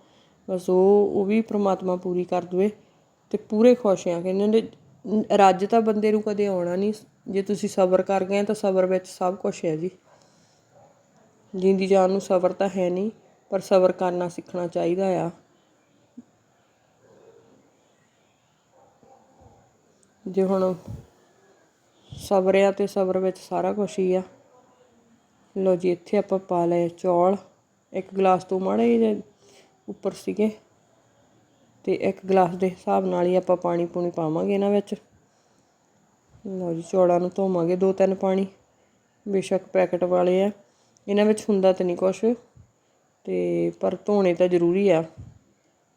ਬਸ ਉਹ ਉਹ ਵੀ ਪ੍ਰਮਾਤਮਾ ਪੂਰੀ ਕਰ ਦਵੇ ਤੇ ਪੂਰੇ ਖੁਸ਼ ਆ, ਕਹਿੰਦੇ ਨੇ ਰੱਜ ਤਾਂ ਬੰਦੇ ਨੂੰ ਕਦੇ ਆਉਣਾ ਨਹੀਂ। ਜੇ ਤੁਸੀਂ ਸਬਰ ਕਰ ਗਏ ਤਾਂ ਸਬਰ ਵਿੱਚ ਸਭ ਕੁਝ ਹੈ ਜੀ। ਜਿੰਦੀ ਜਾਨ ਨੂੰ ਸਬਰ ਤਾਂ ਹੈ ਨਹੀਂ, ਪਰ ਸਬਰ ਕਰਨਾ ਸਿੱਖਣਾ ਚਾਹੀਦਾ ਆ। ਜੇ ਹੁਣ ਸਬਰ ਆ ਤੇ ਸਬਰ ਵਿੱਚ ਸਾਰਾ ਕੁਝ ਹੀ ਆ। ਲੋ ਜੀ, ਇੱਥੇ ਆਪਾਂ ਪਾ ਲਏ ਚੌਲ। ਇੱਕ ਗਲਾਸ ਤੋਂ ਮਾੜੇ ਜਿਹੇ ਉੱਪਰ ਸੀਗੇ। ਤੇ ਇੱਕ ਗਲਾਸ ਦੇ ਹਿਸਾਬ ਨਾਲ ਹੀ ਆਪਾਂ ਪਾਣੀ ਪੂਣੀ ਪਾਵਾਂਗੇ ਇਹਨਾਂ ਵਿੱਚ। ਲਓ ਜੀ, ਚੌਲਾਂ ਨੂੰ ਧੋਵਾਂਗੇ ਦੋ ਤਿੰਨ ਪਾਣੀ। ਬੇਸ਼ੱਕ ਪੈਕਟ ਵਾਲੇ ਆ। ਇਹਨਾਂ ਵਿੱਚ ਹੁੰਦਾ ਤਾਂ ਨਹੀਂ ਕੁਛ। ਤੇ ਪਰ ਧੋਣੇ ਤਾਂ ਜ਼ਰੂਰੀ ਆ।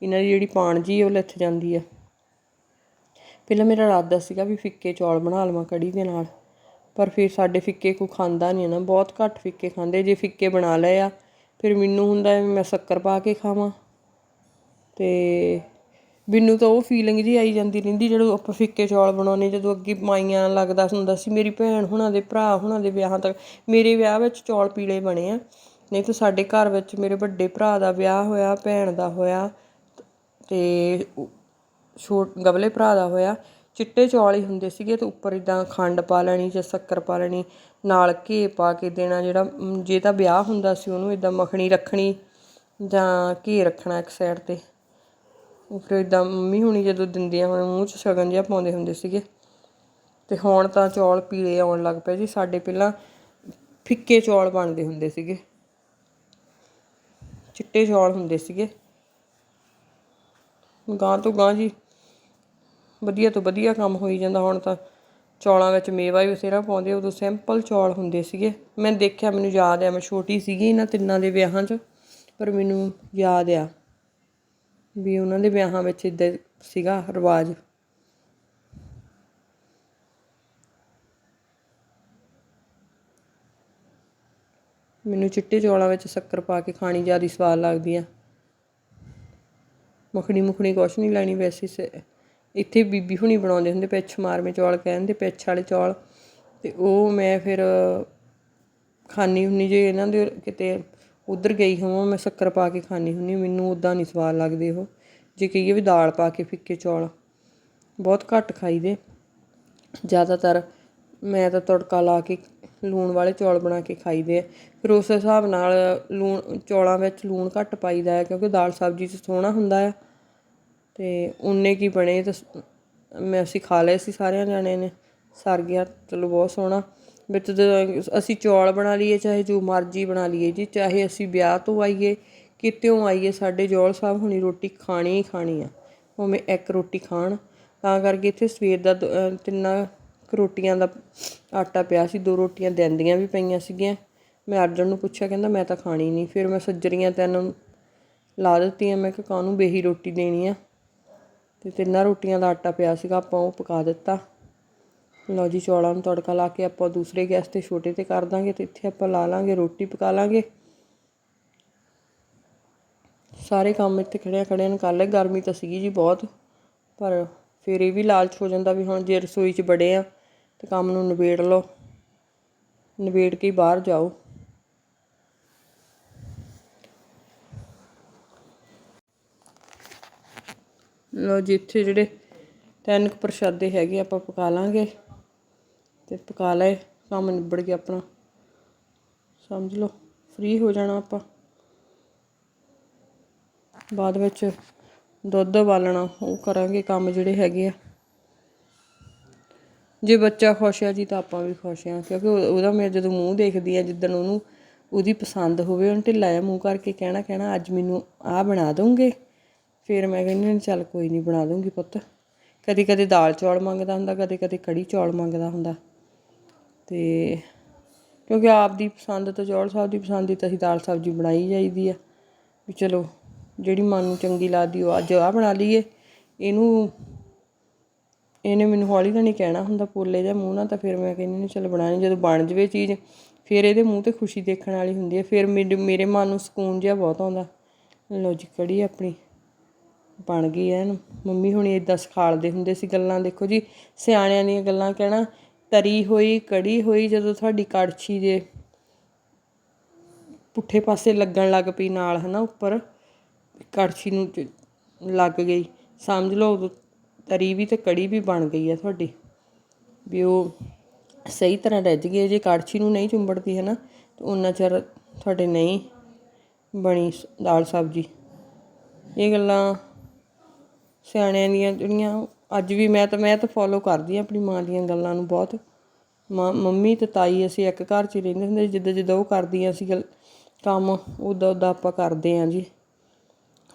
ਇਹਨਾਂ ਦੀ ਜਿਹੜੀ ਪਾਣ ਜੀ ਉਹ ਲੱਥ ਜਾਂਦੀ ਆ। ਪਹਿਲਾਂ ਮੇਰਾ ਇਰਾਦਾ ਸੀਗਾ ਵੀ ਫਿੱਕੇ ਚੌਲ ਬਣਾ ਲਵਾਂ ਕੜੀ ਦੇ ਨਾਲ। ਪਰ ਫਿਰ ਸਾਡੇ ਫਿੱਕੇ ਕੋ ਖਾਂਦਾ ਨਹੀਂ ਨਾ। ਬਹੁਤ ਘੱਟ ਫਿੱਕੇ ਖਾਂਦੇ। ਜੇ ਫਿੱਕੇ ਬਣਾ ਲਏ ਆ, ਫਿਰ ਮੈਨੂੰ ਹੁੰਦਾ ਵੀ ਮੈਂ ਸ਼ੱਕਰ ਪਾ ਕੇ ਖਾਵਾਂ। ਤੇ ਮੈਨੂੰ ਤਾਂ ਉਹ ਫੀਲਿੰਗ ਜੀ ਆਈ ਜਾਂਦੀ ਰਹਿੰਦੀ ਜਦੋਂ ਆਪਾਂ ਫਿੱਕੇ ਚੌਲ ਬਣਾਉਂਦੇ ਜਦੋਂ ਅੱਗੇ ਮਾਈਆਂ ਲੱਗਦਾ ਹੁੰਦਾ ਸੀ, ਮੇਰੀ ਭੈਣ ਹੋਣਾ ਦੇ ਭਰਾ ਹੁਣਾਂ ਦੇ ਵਿਆਹਾਂ ਤੱਕ, ਮੇਰੇ ਵਿਆਹ ਵਿੱਚ ਚੌਲ ਪੀਲੇ ਬਣੇ ਆ, ਨਹੀਂ ਤਾਂ ਸਾਡੇ ਘਰ ਵਿੱਚ ਮੇਰੇ ਵੱਡੇ ਭਰਾ ਦਾ ਵਿਆਹ ਹੋਇਆ, ਭੈਣ ਦਾ ਹੋਇਆ ਅਤੇ ਛੋਟ ਗਬਲੇ ਭਰਾ ਦਾ ਹੋਇਆ, ਚਿੱਟੇ ਚੌਲ ਹੀ ਹੁੰਦੇ ਸੀਗੇ, ਤੇ ਉੱਪਰ ਇਦਾਂ ਖੰਡ ਪਾ ਲੈਣੀ ਜਾਂ ਸ਼ੱਕਰ ਪਾ ਲੈਣੀ, ਨਾਲ ਘੇ ਪਾ ਕੇ ਦੇਣਾ ਜਿਹੜਾ ਜੇ ਤਾਂ ਵਿਆਹ ਹੁੰਦਾ ਸੀ ਉਹਨੂੰ ਇਦਾਂ ਮੱਖਣੀ ਰੱਖਣੀ ਜਾਂ ਘੇ ਰੱਖਣਾ ਇੱਕ ਸਾਈਡ ਤੇ। ਉਹ ਫਿਰ ਇਦਾਂ ਮੰਮੀ ਹੁਣੀ ਜਦੋਂ ਦਿੰਦੀਆਂ ਹੁਣ, ਮੂੰਹ 'ਚ ਸ਼ਗਨ ਜਿਹਾ ਪਾਉਂਦੇ ਹੁੰਦੇ ਸੀਗੇ। ਤੇ ਹੁਣ ਤਾਂ ਚੌਲ ਪੀਲੇ ਆਉਣ ਲੱਗ ਪਏ ਜੀ, ਸਾਡੇ ਪਹਿਲਾਂ ਫਿੱਕੇ ਚੌਲ ਬਣਦੇ ਹੁੰਦੇ ਸੀਗੇ। ਚਿੱਟੇ ਚੌਲ ਹੁੰਦੇ ਸੀਗੇ। ਗਾਂ ਤੋਂ ਗਾਂ ਜੀ ਵਧੀਆ ਤੋਂ ਵਧੀਆ ਕੰਮ ਹੋਈ ਜਾਂਦਾ, ਹੁਣ ਤਾਂ ਚੌਲਾਂ ਵਿੱਚ ਮੇਵਾ ਵੀ ਬਥੇਰਾ ਪਾਉਂਦੇ, ਉਦੋਂ ਸਿੰਪਲ ਚੌਲ ਹੁੰਦੇ ਸੀਗੇ। ਮੈਂ ਦੇਖਿਆ, ਮੈਨੂੰ ਯਾਦ ਆ, ਮੈਂ ਛੋਟੀ ਸੀਗੀ ਇਹਨਾਂ ਤਿੰਨਾਂ ਦੇ ਵਿਆਹਾਂ 'ਚ, ਪਰ ਮੈਨੂੰ ਯਾਦ ਆ। ਵੀ ਉਹਨਾਂ ਦੇ ਵਿਆਹਾਂ ਵਿੱਚ ਇੱਦਾਂ ਸੀਗਾ ਰਿਵਾਜ। ਮੈਨੂੰ ਚਿੱਟੇ ਚੌਲਾਂ ਵਿੱਚ ਸ਼ੱਕਰ ਪਾ ਕੇ ਖਾਣੀ ਜ਼ਿਆਦਾ ਸਵਾਦ ਲੱਗਦੀ ਆ। ਮੱਖਣੀ ਮੁਖਣੀ ਕੁਛ ਨਹੀਂ ਲੈਣੀ ਵੈਸੇ ਇੱਥੇ ਬੀਬੀ ਹੁਣੀ ਬਣਾਉਂਦੇ ਹੁੰਦੇ ਪਿੱਛ ਮਾਰਵੇਂ ਚੌਲ ਕਹਿੰਦੇ ਪਿੱਛ ਵਾਲੇ ਚੌਲ। ਤੇ ਉਹ ਮੈਂ ਫਿਰ ਖਾਣੀ ਹੁੰਨੀ ਜੇ ਇਹਨਾਂ ਦੇ ਕਿਤੇ ਉਧਰ ਗਈ ਹੋਵਾਂ, ਮੈਂ ਸ਼ੱਕਰ ਪਾ ਕੇ ਖਾਣੀ ਹੁੰਨੀ ਮੈਨੂੰ ਉਦਾਂ ਨਹੀਂ ਸਵਾਦ ਲੱਗਦੇ ਉਹ। ਜੇ ਕਹੀਏ ਵੀ ਦਾਲ ਪਾ ਕੇ ਫਿੱਕੇ ਚੌਲ। ਬਹੁਤ ਘੱਟ ਖਾਈਦੇ। ਜ਼ਿਆਦਾਤਰ ਮੈਂ ਤਾਂ ਤੜਕਾ ਲਾ ਕੇ ਲੂਣ ਵਾਲੇ ਚੌਲ ਬਣਾ ਕੇ ਖਾਈਦੇ ਆ। ਫਿਰ ਉਸ ਹਿਸਾਬ ਨਾਲ ਲੂਣ, ਚੌਲਾਂ ਵਿੱਚ ਲੂਣ ਘੱਟ ਪਾਈਦਾ ਹੈ, ਕਿਉਂਕਿ ਦਾਲ ਸਬਜ਼ੀ 'ਚ ਸੋਹਣਾ ਹੁੰਦਾ ਆ। ਤੇ ਉਨੇ ਕੀ ਬਣੇ ਤਾਂ ਮੈਂ ਅਸੀਂ ਖਾ ਲਏ ਸੀ ਸਾਰਿਆਂ ਜਾਣਿਆਂ ਨੇ। ਸਰ ਗਿਆ, ਚਲੋ ਬਹੁਤ ਸੋਹਣਾ। ਵਿੱਚ ਅਸੀਂ ਚੌਲ ਬਣਾ ਲਈਏ, ਚਾਹੇ ਜੋ ਮਰਜ਼ੀ ਬਣਾ ਲਈਏ ਜੀ, ਚਾਹੇ ਅਸੀਂ ਵਿਆਹ ਤੋਂ ਆਈਏ, ਕਿਤਿਓਂ ਆਈਏ, ਸਾਡੇ ਜੋਲ ਸਾਹਿਬ ਹੁਣੀ ਰੋਟੀ ਖਾਣੀ ਹੀ ਖਾਣੀ ਆ ਭਾਵੇਂ ਇੱਕ ਰੋਟੀ ਖਾਣ। ਤਾਂ ਕਰਕੇ ਇੱਥੇ ਸਵੇਰ ਦਾ ਦ- ਤਿੰਨਾਂ ਕੁ ਰੋਟੀਆਂ ਦਾ ਆਟਾ ਪਿਆ ਸੀ, ਦੋ ਰੋਟੀਆਂ ਦਿੰਦੀਆਂ ਵੀ ਪਈਆਂ ਸੀਗੀਆਂ। ਮੈਂ ਅਰਜਨ ਨੂੰ ਪੁੱਛਿਆ, ਕਹਿੰਦਾ ਮੈਂ ਤਾਂ ਖਾਣੀ ਨਹੀਂ, ਫਿਰ ਮੈਂ ਸੱਜਰੀਆਂ ਤਿੰਨ ਲਾ ਦਿੱਤੀਆਂ, ਮੈਂ ਕਿ ਕਾਹਨੂੰ ਬੇਹੀ ਰੋਟੀ ਦੇਣੀ ਆ? ਤੇ ਤਿੰਨਾਂ ਰੋਟੀਆਂ ਦਾ ਆਟਾ ਪਿਆ ਸੀਗਾ, ਆਪਾਂ ਉਹ ਪਕਾ ਦਿੱਤਾ। ਲਓ ਜੀ, ਚੌਲਾਂ ਨੂੰ ਤੜਕਾ ਲਾ ਕੇ ਆਪਾਂ ਦੂਸਰੇ ਗੈਸ ਤੇ ਛੋਟੇ ਤੇ ਕਰ ਦਾਂਗੇ ਤੇ ਇੱਥੇ ਆਪਾਂ ਲਾ ਲਾਂਗੇ, ਰੋਟੀ ਪਕਾ ਲਾਂਗੇ। ਸਾਰੇ ਕੰਮ ਇੱਥੇ ਖੜਿਆ ਖੜਿਆਂ ਨੂੰ ਕਰ ਲਏ, ਗਰਮੀ ਤਾਂ ਸੀਗੀ ਜੀ ਬਹੁਤ, ਪਰ ਫਿਰ ਇਹ ਵੀ ਲਾਲਚ ਹੋ ਜਾਂਦਾ ਵੀ ਹੁਣ ਜੇ ਰਸੋਈ 'ਚ ਬੜੇ ਆ ਤੇ ਕੰਮ ਨੂੰ ਨਿਬੇੜ ਲਓ, ਨਿਬੇੜ ਕੇ ਹੀ ਬਾਹਰ ਜਾਓ। ਲਓ ਜੀ, ਇੱਥੇ ਜਿਹੜੇ ਤਿੰਨ ਕੁ ਪ੍ਰਸ਼ਾਦੇ ਹੈਗੇ ਆਪਾਂ ਪਕਾ ਲਾਂਗੇ। ਤੇ ਪਕਾ ਲਏ, ਕੰਮ ਨਿਬੜ ਗਿਆ ਆਪਣਾ। ਸਮਝ ਲਓ ਫ੍ਰੀ ਹੋ ਜਾਣਾ ਆਪਾਂ। ਬਾਅਦ ਵਿੱਚ ਦੁੱਧ ਉਬਾਲਣਾ ਉਹ ਕਰਾਂਗੇ ਕੰਮ ਜਿਹੜੇ ਹੈਗੇ ਆ। ਜੇ ਬੱਚਾ ਖੁਸ਼ ਆ ਜੀ ਤਾਂ ਆਪਾਂ ਵੀ ਖੁਸ਼ ਆ, ਕਿਉਂਕਿ ਉਹ- ਉਹਦਾ ਮੈਂ ਜਦੋਂ ਮੂੰਹ ਦੇਖਦੀ ਆ, ਜਿੱਦਣ ਉਹਨੂੰ ਉਹਦੀ ਪਸੰਦ ਹੋਵੇ, ਉਹਨੇ ਢਿੱਲਾ ਆ ਮੂੰਹ ਕਰਕੇ ਕਹਿਣਾ ਕਹਿਣਾ, ਅੱਜ ਮੈਨੂੰ ਆਹ ਬਣਾ ਦੋਗੇ? ਫਿਰ ਮੈਂ ਕਹਿੰਦੀ ਹਾਂ, ਚੱਲ ਕੋਈ ਨਹੀਂ ਬਣਾ ਦੂੰਗੀ ਪੁੱਤ। ਕਦੇ ਕਦੇ ਦਾਲ ਚੌਲ ਮੰਗਦਾ ਹੁੰਦਾ ਕਦੇ ਕਦੇ ਕੜੀ ਚੌਲ ਮੰਗਦਾ ਹੁੰਦਾ। ਤੇ ਕਿਉਂਕਿ ਆਪ ਦੀ ਪਸੰਦ ਤੇ ਚੌਲ ਸਾਹਿਬ ਦੀ ਪਸੰਦ ਦੀ ਤਾਂ ਅਸੀਂ ਦਾਲ ਸਬਜ਼ੀ ਬਣਾਈ ਜਾਈਦੀ ਆ। ਵੀ ਚਲੋ, ਜਿਹੜੀ ਮਨ ਨੂੰ ਚੰਗੀ ਲੱਗਦੀ ਉਹ ਅੱਜ ਆਹ ਬਣਾ ਲਈਏ। ਇਹਨੂੰ, ਇਹਨੇ ਮੈਨੂੰ ਹੌਲੀ ਤਾਂ ਨਹੀਂ ਕਹਿਣਾ ਹੁੰਦਾ ਪੋਲੇ ਜਾਂ ਮੂੰਹ ਨਾਲ ਤਾਂ ਫਿਰ ਮੈਂ ਕਹਿੰਦੀ ਨਹੀਂ ਚਲ ਬਣਾਣੀ ਜਦੋਂ ਬਣ ਜਵੇ ਚੀਜ਼, ਫਿਰ ਇਹਦੇ ਮੂੰਹ ਤੇ ਖੁਸ਼ੀ ਦੇਖਣ ਵਾਲੀ ਹੁੰਦੀ ਹੈ ਫਿਰ ਮੇਰੇ ਮੇਰੇ ਮਨ ਨੂੰ ਸਕੂਨ ਜਿਹਾ ਬਹੁਤ ਆਉਂਦਾ। ਲਓ ਜੀ, ਕੜੀ ਆਪਣੀ ਬਣ ਗਈ ਐਨ ਮੰਮੀ ਹੁਣੀ ਇਦਾਂ ਸਿਖਾਲਦੇ ਹੁੰਦੇ ਸੀ ਗੱਲਾਂ, ਦੇਖੋ ਜੀ, ਸਿਆਣਿਆਂ ਦੀਆਂ ਗੱਲਾਂ ਕਹਿਣਾ ਤਰੀ ਹੋਈ, ਕੜੀ ਹੋਈ, ਜਦੋਂ ਤੁਹਾਡੀ ਕੜਛੀ ਦੇ ਪੁੱਠੇ ਪਾਸੇ ਲੱਗਣ ਲੱਗ ਪਈ ਨਾਲ, ਹਨਾ, ਉੱਪਰ, ਕੜਛੀ ਨੂੰ ਚ- ਲੱਗ ਗਈ। ਸਮਝ ਲਓ, ਉਦੋਂ ਤਰੀ ਵੀ ਤੇ ਕੜੀ ਵੀ ਬਣ ਗਈ ਆ ਤੁਹਾਡੀ, ਵੀ ਉਹ ਸਹੀ ਤਰ੍ਹਾਂ ਰੱਜ ਗਈ ਜੇ ਕੜਛੀ ਨੂੰ ਨਹੀਂ ਚੁੰਬੜਦੀ ਹੈ ਨਾ ਤਾਂ ਉਹਨਾਂ ਚਿਰ ਤੁਹਾਡੇ ਨਹੀਂ ਬਣੀ ਸ- ਦਾਲ ਸਬਜ਼ੀ। ਇਹ ਗੱਲਾਂ ਸਿਆਣਿਆਂ ਦੀਆਂ ਜਿਹੜੀਆਂ ਅੱਜ ਵੀ ਮੈਂ ਤਾਂ ਮੈਂ ਤਾਂ ਫੋਲੋ ਕਰਦੀ ਆ ਆਪਣੀ ਮਾਂ ਦੀਆਂ ਗੱਲਾਂ ਨੂੰ ਬਹੁਤ। ਮਾਂ, ਮੰਮੀ ਤੇ ਤਾਈ ਅਸੀਂ ਇੱਕ ਘਰ 'ਚ ਹੀ ਰਹਿੰਦੇ ਹੁੰਦੇ ਜਿੱਦਾਂ ਜਿੱਦਾਂ ਉਹ ਕਰਦੀਆਂ ਸੀ ਗੱਲ, ਕੰਮ, ਉਦਾਂ ਉਦਾਂ ਆਪਾਂ ਕਰਦੇ ਆਂ ਜੀ।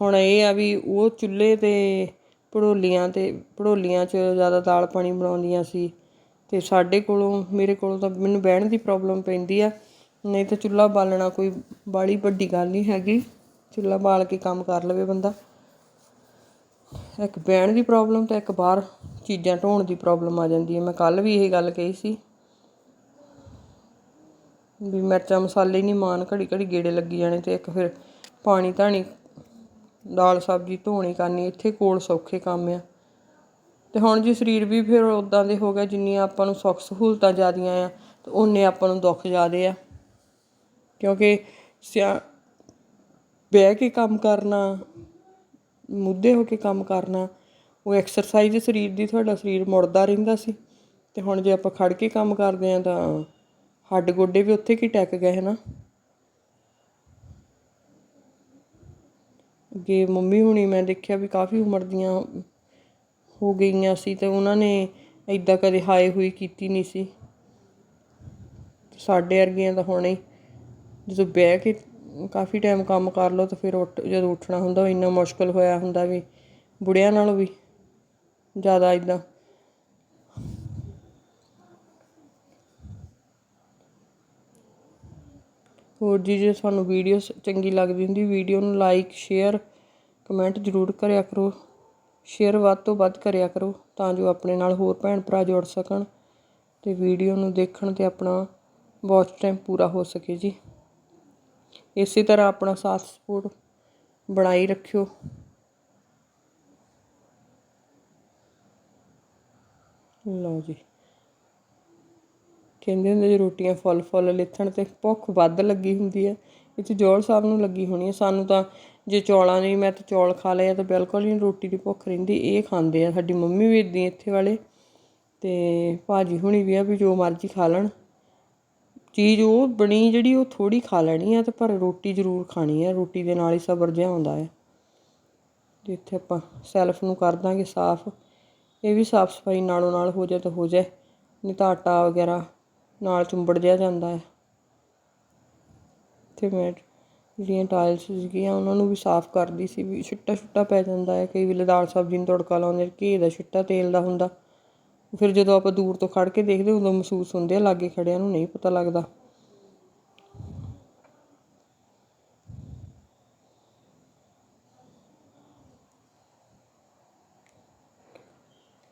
ਹੁਣ ਇਹ ਆ ਵੀ ਉਹ ਚੁੱਲ੍ਹੇ ਤੇ, ਭੜੋਲੀਆਂ ਤੇ, ਭੜੋਲੀਆਂ 'ਚ ਜ਼ਿਆਦਾ ਦਾਲ ਪਾਣੀ ਬਣਾਉਂਦੀਆਂ ਸੀ ਤੇ ਸਾਡੇ ਕੋਲੋਂ, ਮੇਰੇ ਕੋਲੋਂ ਤਾਂ ਮੈਨੂੰ ਬਹਿਣ ਦੀ ਪ੍ਰੋਬਲਮ ਪੈਂਦੀ ਆ। ਨਹੀਂ ਤਾਂ ਚੁੱਲ੍ਹਾ ਬਾਲਣਾ ਕੋਈ ਬਾੜੀ ਵੱਡੀ ਗੱਲ ਨਹੀਂ ਹੈਗੀ। ਚੁੱਲ੍ਹਾ ਬਾਲ ਕੇ ਕੰਮ ਕਰ ਲਵੇ ਬੰਦਾ। ਇੱਕ ਬਹਿਣ ਦੀ ਪ੍ਰੋਬਲਮ ਤੇ ਇੱਕ ਬਾਹਰ ਚੀਜ਼ਾਂ ਢੋਣ ਦੀ ਪ੍ਰੋਬਲਮ ਆ ਜਾਂਦੀ ਹੈ। ਮੈਂ ਕੱਲ ਵੀ ਇਹ ਗੱਲ ਕਹੀ ਸੀ ਵੀ ਮਿਰਚਾਂ ਮਸਾਲੇ ਨਹੀਂ ਮਾਨ ਘੜੀ ਘੜੀ ਗੇੜੇ ਲੱਗੀ ਜਾਣੇ ਤੇ ਇੱਕ ਫਿਰ ਪਾਣੀ ਧਾਣੀ, ਦਾਲ ਸਬਜ਼ੀ ਧੋਣੀ ਕਰਨੀ, ਇੱਥੇ ਕੋਲ ਸੌਖੇ ਕੰਮ ਆ। ਤੇ ਹੁਣ ਜੀ ਸਰੀਰ ਵੀ ਫਿਰ ਉਦਾਂ ਦੇ ਹੋ ਗਿਆ ਜਿੰਨੀਆਂ ਆਪਾਂ ਨੂੰ ਸੁੱਖ ਸਹੂਲਤਾਂ ਜ਼ਿਆਦੀਆਂ ਆ, ਤੇ ਉਨੇ ਆਪਾਂ ਨੂੰ ਦੁੱਖ ਜ਼ਿਆਦੇ ਆ। ਕਿਉਂਕਿ ਸਿਆ ਬਹਿ ਕੇ ਕੰਮ ਕਰਨਾ ਮੁੱਧੇ ਹੋ ਕੇ ਕੰਮ ਕਰਨਾ, ਉਹ ਐਕਸਰਸਾਈਜ਼ ਸਰੀਰ ਦੀ, ਤੁਹਾਡਾ ਸਰੀਰ ਮੁੜਦਾ ਰਹਿੰਦਾ ਸੀ। ਤੇ ਹੁਣ ਜੇ ਆਪਾਂ ਖੜ ਕੇ ਕੰਮ ਕਰਦੇ ਆ ਤਾਂ ਹੱਡ ਗੋਡੇ ਵੀ ਉੱਥੇ ਕੀ ਟੈਕ ਗਏ ਹਨਾ। ਅੱਗੇ ਮੰਮੀ ਹੁਣੀ ਮੈਂ ਦੇਖਿਆ ਵੀ ਕਾਫੀ ਉਮਰ ਦੀਆਂ ਹੋ ਗਈਆਂ ਸੀ ਤੇ ਉਹਨਾਂ ਨੇ ਇਦਾਂ ਕਦੇ ਹਾਏ ਹੋਈ ਕੀਤੀ ਨਹੀਂ ਸੀ। ਸਾਡੇ ਵਰਗੀਆਂ ਤਾਂ ਹੁਣੇ ਜਦੋਂ ਬਹਿ ਕੇ ਕਾਫੀ ਟਾਈਮ ਕੰਮ ਕਰ ਲਓ ਤਾਂ ਫਿਰ ਉੱਠ, ਜਦੋਂ ਉੱਠਣਾ ਹੁੰਦਾ ਉਹ ਇੰਨਾ ਮੁਸ਼ਕਿਲ ਹੋਇਆ ਹੁੰਦਾ ਵੀ, ਬੁੜਿਆਂ ਨਾਲੋਂ ਵੀ ਜ਼ਿਆਦਾ ਇਦਾਂ ਹੋਰ ਜੀ, ਜੇ ਤੁਹਾਨੂੰ ਵੀਡੀਓ ਚੰਗੀ ਲੱਗਦੀ ਹੁੰਦੀ ਵੀਡੀਓ ਨੂੰ ਲਾਈਕ ਸ਼ੇਅਰ ਕਮੈਂਟ ਜ਼ਰੂਰ ਕਰਿਆ ਕਰੋ। ਸ਼ੇਅਰ ਵੱਧ ਤੋਂ ਵੱਧ ਕਰਿਆ ਕਰੋ ਤਾਂ ਜੋ ਆਪਣੇ ਨਾਲ ਹੋਰ ਭੈਣ ਭਰਾ ਜੁੜ ਸਕਣ ਤੇ ਵੀਡੀਓ ਨੂੰ ਦੇਖਣ ਤੇ ਆਪਣਾ ਵਾਚ ਟਾਈਮ ਪੂਰਾ ਹੋ ਸਕੇ ਜੀ। ਇਸੇ ਤਰ੍ਹਾਂ ਆਪਣਾ ਸਾਥ ਸਪੋਰਟ ਬਣਾਈ ਰੱਖਿਓ। ਲਓ ਜੀ। ਕਹਿੰਦੇ ਹੁੰਦੇ ਜੀ, ਰੋਟੀਆਂ ਫੁੱਲ ਫੁੱਲ ਲਿਥਣ ਤੇ ਭੁੱਖ ਵੱਧ ਲੱਗੀ ਹੁੰਦੀ ਹੈ। ਇਹ 'ਚ ਜੋਲ ਸਾਹਿਬ ਨੂੰ ਲੱਗੀ ਹੋਣੀ ਹੈ। ਸਾਨੂੰ ਤਾਂ ਜੇ ਚੌਲਾਂ ਨਹੀਂ ਮੈਂ ਤਾਂ ਚੌਲ ਖਾ ਲਏ ਆ ਤਾਂ ਬਿਲਕੁਲ ਹੀ ਨੀ ਰੋਟੀ ਦੀ ਭੁੱਖ ਰਹਿੰਦੀ। ਇਹ ਖਾਂਦੇ ਆ। ਸਾਡੀ ਮੰਮੀ ਵੀ ਇਦਾਂ ਇੱਥੇ ਵਾਲੇ ਤੇ ਭਾਜੀ ਹੁਣੀ ਵੀ ਆ ਵੀ ਜੋ ਮਰਜ਼ੀ ਖਾ ਲੈਣ। ਚੀਜ਼ ਉਹ ਬਣੀ ਜਿਹੜੀ ਉਹ ਥੋੜ੍ਹੀ ਖਾ ਲੈਣੀ ਆ ਅਤੇ ਪਰ ਰੋਟੀ ਜ਼ਰੂਰ ਖਾਣੀ ਆ, ਰੋਟੀ ਦੇ ਨਾਲ ਹੀ ਸਬਰ ਜਿਹਾ ਆਉਂਦਾ ਹੈ ਤੇ ਇੱਥੇ ਆਪਾਂ ਸੈਲਫ ਨੂੰ ਕਰ ਦਾਂਗੇ ਸਾਫ਼, ਇਹ ਵੀ ਸਾਫ਼ ਸਫ਼ਾਈ ਨਾਲੋਂ ਨਾਲ ਹੋ ਜਾਏ ਤਾਂ ਹੋ ਜਾਏ, ਨਹੀਂ ਤਾਂ ਆਟਾ ਵਗੈਰਾ ਨਾਲ ਚੁੰਬੜ ਜਿਆ ਜਾਂਦਾ ਹੈ ਤੇ ਮੈਂ ਜਿਹੜੀਆਂ ਟਾਇਲਸ ਸੀਗੀਆਂ ਉਹਨਾਂ ਨੂੰ ਵੀ ਸਾਫ਼ ਕਰਦੀ ਸੀ ਵੀ ਛਿੱਟਾ ਛੁੱਟਾ ਪੈ ਜਾਂਦਾ ਹੈ ਕਈ ਵੇਲੇ ਦਾਲ ਸਬਜ਼ੀ ਨੂੰ ਤੜਕਾ ਲਾਉਂਦੇ ਘੀ ਦਾ ਛਿੱਟਾ, ਤੇਲ ਦਾ ਹੁੰਦਾ। ਫਿਰ ਜਦੋਂ ਆਪਾਂ ਦੂਰ ਤੋਂ ਖੜ ਕੇ ਦੇਖਦੇ ਉਦੋਂ ਮਹਿਸੂਸ ਹੁੰਦੇ ਆ ਲਾਗੇ ਖੜਿਆਂ ਨੂੰ ਨਹੀਂ ਪਤਾ ਲੱਗਦਾ।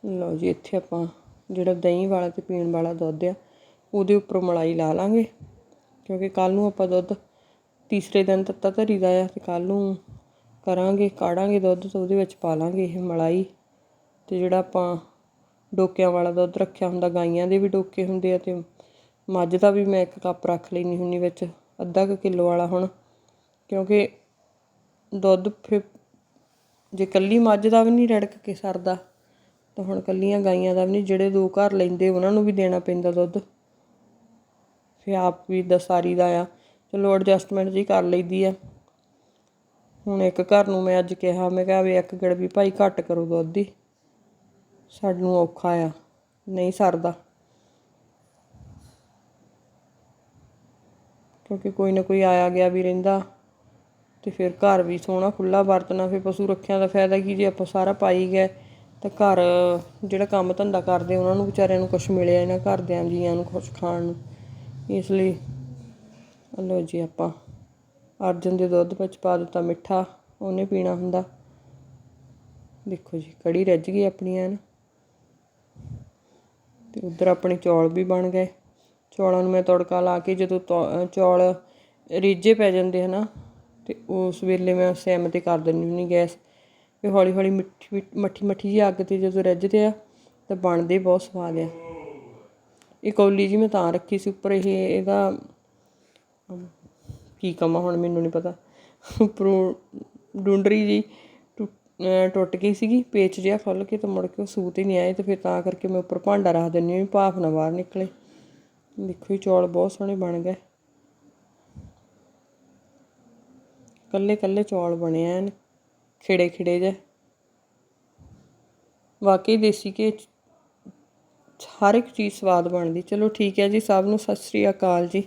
ਲਓ ਜੀ, ਇੱਥੇ ਆਪਾਂ ਜਿਹੜਾ ਦਹੀਂ ਵਾਲਾ ਤੇ ਪੀਣ ਵਾਲਾ ਦੁੱਧ ਆ, ਉਹਦੇ ਉੱਪਰ ਮਲਾਈ ਲਾ ਲਾਂਗੇ। ਕਿਉਂਕਿ ਕੱਲ ਨੂੰ ਆਪਾਂ ਦੁੱਧ ਤੀਸਰੇ ਦਿਨ ਤੱਤਾ ਧਰੀ ਦਾ ਆ ਤੇ ਕੱਲ ਨੂੰ ਕਰਾਂਗੇ, ਕਾੜਾਂਗੇ ਦੁੱਧ ਤੇ ਉਹਦੇ ਵਿੱਚ ਪਾ ਲਾਂਗੇ ਇਹ ਮਲਾਈ। ਤੇ ਜਿਹੜਾ ਆਪਾਂ ਡੋਕਿਆਂ ਵਾਲਾ ਦੁੱਧ ਰੱਖਿਆ ਹੁੰਦਾ, ਗਾਈਆਂ ਦੇ ਵੀ ਡੋਕੇ ਹੁੰਦੇ ਆ ਅਤੇ ਮੱਝ ਦਾ ਵੀ ਮੈਂ ਇੱਕ ਕੱਪ ਰੱਖ ਲੈਂਦੀ ਹੁੰਦੀ ਵਿੱਚ, ਅੱਧਾ ਕੁ ਕਿਲੋ ਵਾਲਾ ਹੁਣ, ਕਿਉਂਕਿ ਦੁੱਧ ਫਿਰ ਜੇ ਕੱਲੀ ਮੱਝ ਦਾ ਵੀ ਨਹੀਂ ਰੜਕ ਕੇ ਸਰਦਾ, ਤਾਂ ਹੁਣ ਕੱਲੀਆਂ ਗਾਈਆਂ ਦਾ ਵੀ ਨਹੀਂ, ਜਿਹੜੇ ਦੋ ਘਰ ਲੈਂਦੇ ਉਹਨਾਂ ਨੂੰ ਵੀ ਦੇਣਾ ਪੈਂਦਾ ਦੁੱਧ। ਫਿਰ ਆਪ ਵੀ ਦਸਾਰੀ ਦਾ ਆ, ਚਲੋ ਐਡਜਸਟਮੈਂਟ ਜੀ ਕਰ ਲਈਦੀ ਆ। ਹੁਣ ਇੱਕ ਘਰ ਨੂੰ ਮੈਂ ਅੱਜ ਕਿਹਾ, ਮੈਂ ਕਿਹਾ ਵੀ ਇੱਕ ਗੜ ਭਾਈ ਘੱਟ ਕਰੋ ਦੁੱਧ ਦੀ ਸਾਨੂੰ ਔਖਾ ਆ, ਨਹੀਂ ਸਰਦਾ। ਕਿਉਂਕਿ ਕੋਈ ਨਾ ਕੋਈ ਆਇਆ ਗਿਆ ਵੀ ਰਹਿੰਦਾ ਤੇ ਫਿਰ ਘਰ ਵੀ ਸੋਹਣਾ ਖੁੱਲਾ ਵਰਤਣਾ, ਫਿਰ ਪਸ਼ੂ ਰੱਖਿਆ ਦਾ ਫਾਇਦਾ ਕੀ ਜੇ ਆਪਾਂ ਸਾਰਾ ਪਾਈ ਗਏ ਤਾਂ ਘਰ ਜਿਹੜਾ ਕੰਮ ਧੰਦਾ ਕਰਦੇ ਉਹਨਾਂ ਨੂੰ ਵਿਚਾਰਿਆਂ ਨੂੰ ਕੁਝ ਮਿਲਿਆ ਇਹਨਾਂ ਘਰਦਿਆਂ ਜੀਆਂ ਨੂੰ ਕੁਝ ਖਾਣ ਨੂੰ। ਇਸ ਲਈ ਲੋ ਜੀ ਆਪਾਂ ਅਰਜਨ ਦੇ ਦੁੱਧ ਵਿੱਚ ਪਾ ਦਿੱਤਾ ਮਿੱਠਾ, ਉਹਨੇ ਪੀਣਾ ਹੁੰਦਾ। ਦੇਖੋ ਜੀ, ਕੜੀ ਰੱਜ ਗਈ ਆਪਣੀ ਨਾ ਅਤੇ ਉੱਧਰ ਆਪਣੇ ਚੌਲ ਵੀ ਬਣ ਗਏ। ਚੌਲਾਂ ਨੂੰ ਮੈਂ ਤੜਕਾ ਲਾ ਕੇ ਜਦੋਂ ਤੌ- ਚੌਲ ਰੀਝੇ ਪੈ ਜਾਂਦੇ ਹੈ ਨਾ ਤੇ ਉਸ ਵੇਲੇ ਮੈਂ ਸਿਮ ਤੇ ਕਰ ਦਿੰਦੀ ਹੁੰਦੀ ਗੈਸ। ਅਤੇ ਹੌਲੀ ਹੌਲੀ ਮਿੱਠੀ ਮੱਠੀ ਮੱਠੀ ਜਿਹੀ ਅੱਗ ਤੇ ਜਦੋਂ ਰਿੱਝਦੇ ਆ, ਤਾਂ ਬਣਦੇ ਬਹੁਤ ਸਵਾਦ ਆ। ਇਹ ਕੌਲੀ ਜੀ ਮੈਂ ਤਾਂ ਰੱਖੀ ਸੀ ਉੱਪਰ, ਇਹ, ਇਹਦਾ ਕੀ ਕਮਾ ਹੁਣ ਮੈਨੂੰ ਨਹੀਂ ਪਤਾ। ਉੱਪਰੋਂ ਡੁੰਡਰੀ ਜੀ ਟੁੱਟ- ਗਈ ਸੀਗੀ, ਪੇਚ ਜਿਹਾ ਖੁੱਲ ਕੇ ਤੇ ਮੁੜ ਕੇ ਉਹ ਸੂਤ ਹੀ ਨਹੀਂ ਆਏ ਤੇ ਫਿਰ ਤਾਂ ਕਰਕੇ ਮੈਂ ਉੱਪਰ ਭਾਂਡਾ ਰੱਖ ਦਿੰਦੀ ਹਾਂ ਭਾਫ ਨਾ ਬਾਹਰ ਨਿਕਲੇ। ਦੇਖੋ ਜੀ, ਚੌਲ ਬਹੁਤ ਸੋਹਣੇ ਬਣ ਗਏ। ਕੱਲੇ ਕੱਲੇ ਚੌਲ ਬਣੇ ਐਨ, ਖਿੜੇ ਖਿੜੇ ਜੇ ਵਾਕਈ ਦੇਸੀ ਘੀ ਹਰ ਇੱਕ ਚੀਜ਼ ਸਵਾਦ ਬਣਦੀ। ਚਲੋ ਠੀਕ ਹੈ ਜੀ, ਸਭ ਨੂੰ ਸਤਿ ਸ੍ਰੀ ਅਕਾਲ ਜੀ।